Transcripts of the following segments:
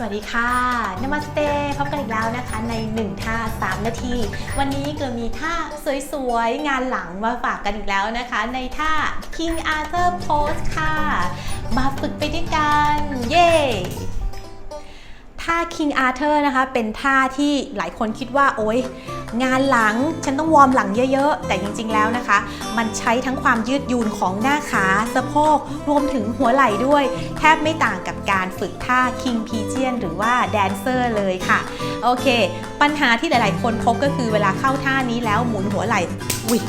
สวัสดีค่ะนมัสเตพบกันอีกแล้วนะคะใน 1 ท่า 3 นาที วันนี้เกิดมีท่าสวยๆ งานหลังมาฝากกันอีกแล้วนะคะ ในท่า King Arthur Pose ค่ะ มาฝึกไปด้วยกัน เย้ท่า King Arthur นะคะ เป็นท่าที่หลายคนคิดว่า โอ๊ย งานหลังฉันต้องวอร์มหลังเยอะๆ แต่จริงๆแล้วนะคะ มันใช้ทั้งความยืดยูนของหน้าขาสะโพกรวมถึงหัวไหล่ด้วย แทบไม่ต่างกับการฝึกท่าคิงพีเจียนหรือว่าแดนเซอร์เลยค่ะ โอเค ปัญหาที่หลายๆ คนพบก็คือเวลาเข้าท่านี้แล้วหมุนหัวไหล่อุ้ย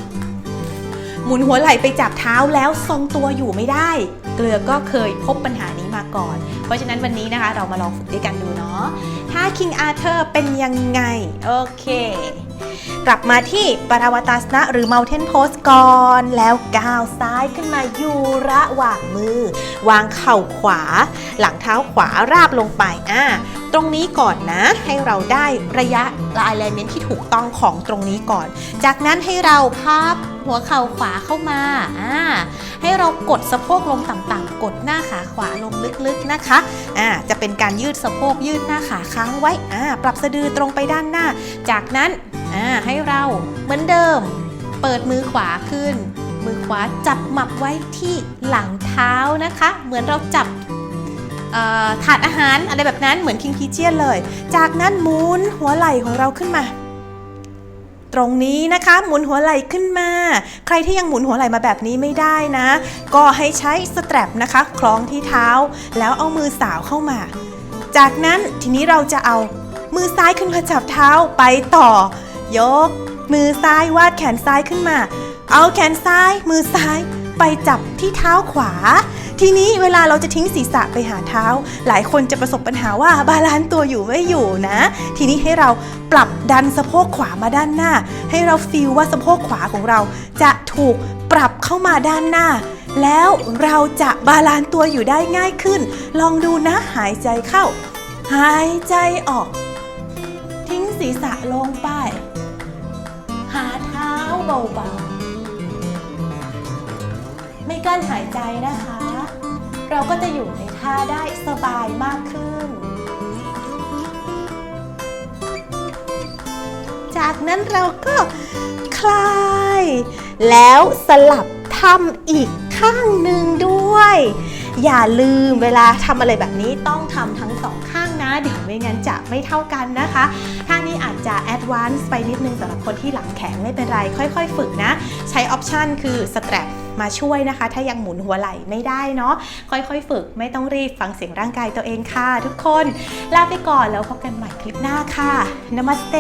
หมุนหัวไหล่ไปจับเท้าแล้วทรงตัวอยู่ไม่ได้ เกลือก็เคยพบปัญหานี้มาก่อน เพราะฉะนั้นวันนี้นะคะเรามาลองฝึกด้วยกันดูเนาะท่า King Arthur เป็นยังไง โอเค กลับมาที่ปราวตัสนะหรือ Mountain Pose ก่อนแล้วก้าวซ้ายขึ้นมาอยู่ระหว่างมือ วางเข่าขวา หลังเท้าขวาราบลงไปอ่า ตรงนี้ก่อนนะ ให้เราได้ระยะ alignment ที่ถูกต้องของตรงนี้ก่อน จากนั้นให้เราพับหัวเข่าขวาเข้ามาอ่าให้เรากดสะโพกลงต่ำๆกดหน้าขาขวาลงลึกๆนะคะอ่าจะเป็นการยืดสะโพกยืดหน้าขาค้างไว้อ่าปรับสะดือตรงไปด้านหน้า จากนั้นอ่าให้เราเหมือนเดิม เปิดมือขวาขึ้น มือขวาจับหมับไว้ที่หลังเท้านะคะ เหมือนเราจับ ถาดอาหารอะไรแบบนั้นเหมือนคิงพีเจียนเลย จากนั้นหมุนหัวไหล่ของเราขึ้นมาตรงนี้นะคะหมุนหัวไหล่ขึ้นมา ใครที่ยังหมุนหัวไหล่มาแบบนี้ไม่ได้นะ ก็ให้ใช้สแตรปนะคะ คล้องที่เท้า แล้วเอามือสาวเข้ามา จากนั้นทีนี้เราจะเอามือซ้ายขึ้นมาจับเท้าไปต่อ ยก มือซ้ายวาดแขนซ้ายขึ้นมา เอาแขนซ้าย มือซ้าย ไปจับที่เท้าขวา ทีนี้เวลาเราจะทิ้งศีรษะไปหาเท้า หลายคนจะประสบปัญหาว่าบาลานซ์ตัวอยู่ไม่อยู่นะ ทีนี้ให้เราปรับดันสะโพกขวามาด้านหน้า ให้เราฟีลว่าสะโพกขวาของเรา จะถูกปรับเข้ามาด้านหน้าแล้วเราจะบาลานตัวอยู่ได้ง่ายขึ้น ลองดูนะหายใจเข้า หายใจออก ทิ้งศีรษะลงไป หาเท้าเบาๆ กั้นหายใจนะคะ เราก็จะอยู่ในท่าได้สบายมากขึ้น จากนั้นเราก็คลาย แล้วสลับทำอีกข้างหนึ่งด้วย อย่าลืมเวลาทำอะไรแบบนี้ต้องทำทั้งสองข้างนะ เดี๋ยวไม่งั้นจะไม่เท่ากันนะคะท่านี้อาจจะแอดวานซ์ไปนิดนึงสำหรับคนที่หลังแข็งไม่เป็นไร ค่อยๆ ฝึกนะ ใช้ออปชันคือสแตรป มาช่วยนะคะ ถ้ายังหมุนหัวไหล่ไม่ได้เนาะค่อยๆ ฝึกไม่ต้องรีบฟังเสียงร่างกายตัวเองค่ะ ทุกคนลาไปก่อนแล้วพบกันใหม่คลิปหน้าค่ะนมัสเต